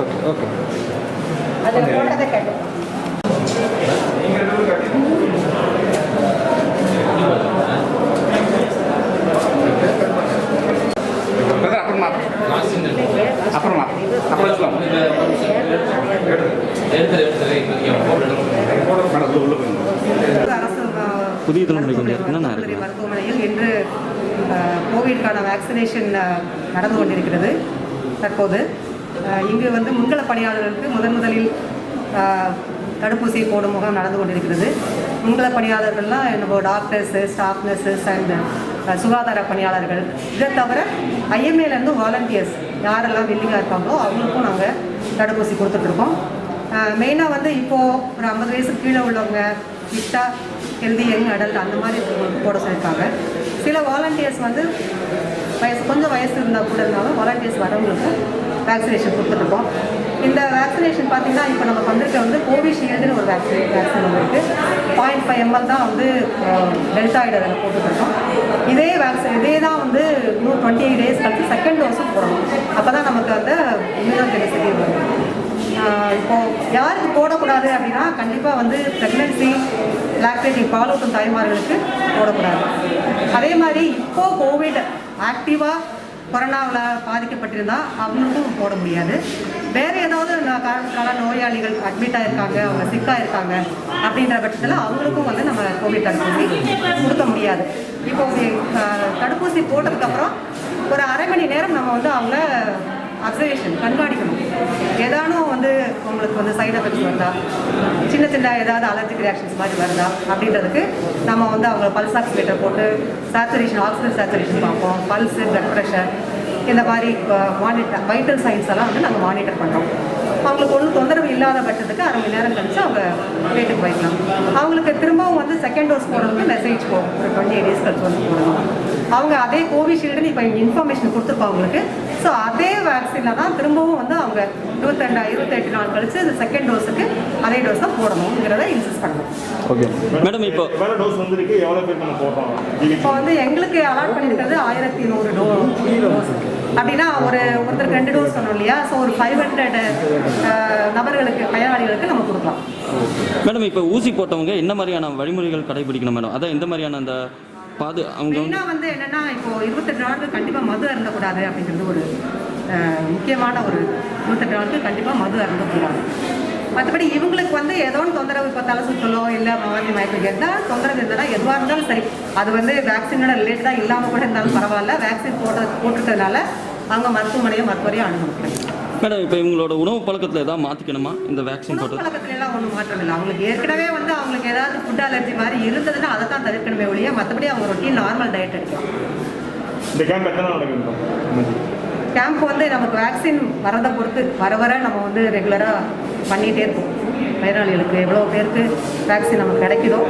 Okay okay அதில் மருத்துவமனையில் இன்று கோவிட்கான வேக்சினேஷன் நடந்து கொண்டிருக்கிறது. தற்போது இங்கு வந்து முன்கள பணியாளர்களுக்கு முதன் முதலில் தடுப்பூசி போடும் முகம் நடந்து கொண்டிருக்கிறது. முன்கள பணியாளர்கள்லாம் நம்ம டாக்டர்ஸு ஸ்டாஃப் நர்சஸ் அண்ட் சுகாதார பணியாளர்கள். இதை தவிர ஐஎம்ஏலேருந்து வாலண்டியர்ஸ் யாரெல்லாம் வில்லிங்காக இருக்காங்களோ அவங்களுக்கும் நாங்கள் தடுப்பூசி கொடுத்துட்ருக்கோம் மெயினாக வந்து இப்போது ஒரு ஐம்பது வயசுக்கு கீழே உள்ளவங்க ஃபிட்டாக ஹெல்தி யங் அடல்ட் அந்த மாதிரி போட சொல்லியிருக்காங்க. சில வாலண்டியர்ஸ் வந்து வயசு கொஞ்சம் வயசு இருந்தால் கூட இருந்தாலும் வாலண்டியர்ஸ் வரவங்களுக்கு வேக்சினேஷன் கொடுத்துருக்கோம் இந்த வேக்சினேஷன் பார்த்தீங்கன்னா இப்போ நம்ம வந்திருக்க வந்து கோவிஷீல்டுன்னு ஒரு வேக்சின் வேக்சின் இருக்குது பாயிண்ட் ஃபைவ் எம்எல் தான் வந்து டெல்டாய்டு அதில் போட்டுருக்கோம் இதே வேக்சின் இதே தான் வந்து இன்னும் டுவெண்ட்டி எயிட் டேஸ் கழிச்சு செகண்ட் டோஸும் போடணும். அப்போ தான் நமக்கு வந்து இம்யூனோஜெனிசிட்டி வரும். இப்போது யாருக்கு போடக்கூடாது அப்படின்னா கண்டிப்பாக வந்து ப்ரெக்னென்சி லாக்டேட்டிங் பாலூட்டும் தாய்மார்களுக்கு போடக்கூடாது. அதே மாதிரி இப்போ கோவிட் ஆக்டிவாக கொரோனாவில் பாதிக்கப்பட்டிருந்தா அவங்களுக்கும் போட முடியாது. வேறு ஏதாவது கால காரணத்துக்கான நோயாளிகள் அட்மிட் ஆயிருக்காங்க அவங்க சிக்காக இருக்காங்க அப்படின்ற பட்சத்தில் அவங்களுக்கும் வந்து நம்ம கோவிட் தடுப்பூசி கொடுக்க முடியாது. இப்போ தடுப்பூசி போட்டதுக்கப்புறம் ஒரு அரை மணி நேரம் நம்ம வந்து அவங்கள அப்சர்வேஷன் கண்காணிக்கணும். ஏதானும் வந்து உங்களுக்கு வந்து சைட் எஃபெக்ட்ஸ் வருதா? சின்ன சின்ன ஏதாவது அலர்ஜிக் ரியாக்ஷன்ஸ் மாதிரி வருதா? அப்படின்றதுக்கு நம்ம வந்து அவங்க பல்ஸ் ஆக்சிமீட்டர் போட்டு சேச்சுரேஷன் ஆக்சிஜன் சேச்சுரேஷன் பார்ப்போம். பல்ஸு பிளட் ப்ரெஷர் இந்த மாதிரி மானிட்டர் வைட்டல் சைன்ஸ் எல்லாம் வந்து நாங்கள் மானிட்டர் பண்ணுறோம் அவங்களுக்கு ஒன்றும் தொந்தரவு இல்லாத பட்சத்துக்கு அரை மணி நேரம் கழிச்சு அவங்க வீட்டுக்கு போய்க்கலாம் அவங்களுக்கு திரும்பவும் வந்து செகண்ட் டோஸ் போடுறதுக்கு மெசேஜ் போகும். ஒரு டுவெண்ட்டி எயிட் டேஸ் கழிச்சு வந்து போடணும் அவங்க அதே கோவிஷீல்டுன்னு இப்போ இன்ஃபர்மேஷன் கொடுத்துருப்போம் அவங்களுக்கு. ஸோ அதே வேக்சினில் தான் திரும்பவும் வந்து அவங்க இருபத்தெண்டா இருபத்தெட்டு நாள் கழிச்சு இந்த செகண்ட் டோஸுக்கு அதே டோஸ் தான் போடணுங்கிறத இன்சிஸ்ட் பண்ணணும். ஓகே மேடம் இப்போ டோஸ் வந்திருக்கு எவ்வளோ பேர் நம்ம போடுறோம் இப்போ வந்து எங்களுக்கு அலாட் பண்ணியிருக்கிறது ஆயிரத்தி நூறு டோ டோஸ் அப்படின்னா ஒரு ஒருத்தருக்கு ரெண்டு டோஸ் சொன்னோம் இல்லையா? ஸோ ஒரு ஃபைவ் ஹண்ட்ரட் நபர்களுக்கு பயனாளிகளுக்கு நம்ம கொடுக்கலாம். மேடம் இப்போ ஊசி போட்டவங்க என்ன மாதிரியான வழிமுறைகள் கடைபிடிக்கணும் மேடம்? அதான் எந்த மாதிரியான அந்த பாது அவங்க வந்து மெயினாக வந்து என்னன்னா இப்போ இருபத்தெட்டு நாளுக்கு கண்டிப்பாக மது அருந்தக்கூடாது அப்படிங்கிறது ஒரு முக்கியமான ஒரு இருபத்தெட்டு நாளுக்கு கண்டிப்பாக மது அருந்தக்கூடாது. மற்றபடி இவங்களுக்கு வந்து ஏதோ ஒன்று தொந்தரவு இப்போ தலை சுற்றலோ இல்லை மாதிரி மயக்கம் எந்த தொந்தரவு இருந்ததுன்னா எதுவாக இருந்தாலும் சரி. அது வந்து வேக்சினோட ரிலேட்டடாக இல்லாமல் கூட இருந்தாலும் பரவாயில்ல. வேக்சின் போட்ட போட்டுட்டதுனால அவங்க மருத்துவமனையோ மருத்துவரையும் அணுகணும் மேடம் இப்போ இவங்களோட உணவு பழக்கத்தில் ஏதாவது மாற்றிக்கணுமா இந்த வேக்சின் போட்டு பழக்கத்துல எல்லாம் ஒன்றும் மாற்றம் இல்லை. அவங்களுக்கு ஏற்கனவே வந்து அவங்களுக்கு ஏதாவது ஃபுட் அலர்ஜி மாதிரி இருந்ததுன்னா அதை தான் தவிர்க்கணுமே ஒழிய மற்றபடி அவங்க ரொட்டீன் நார்மல் டயட் எடுக்கலாம். இந்த எத்தனை கேம்ப் வந்து நமக்கு வேக்சின் வரதை பொறுத்து வர வர நம்ம வந்து ரெகுலராக பண்ணிகிட்டே இருப்போம். பயனாளிகளுக்கு எவ்வளோ பேருக்கு வேக்சின் நமக்கு கிடைக்குதோ.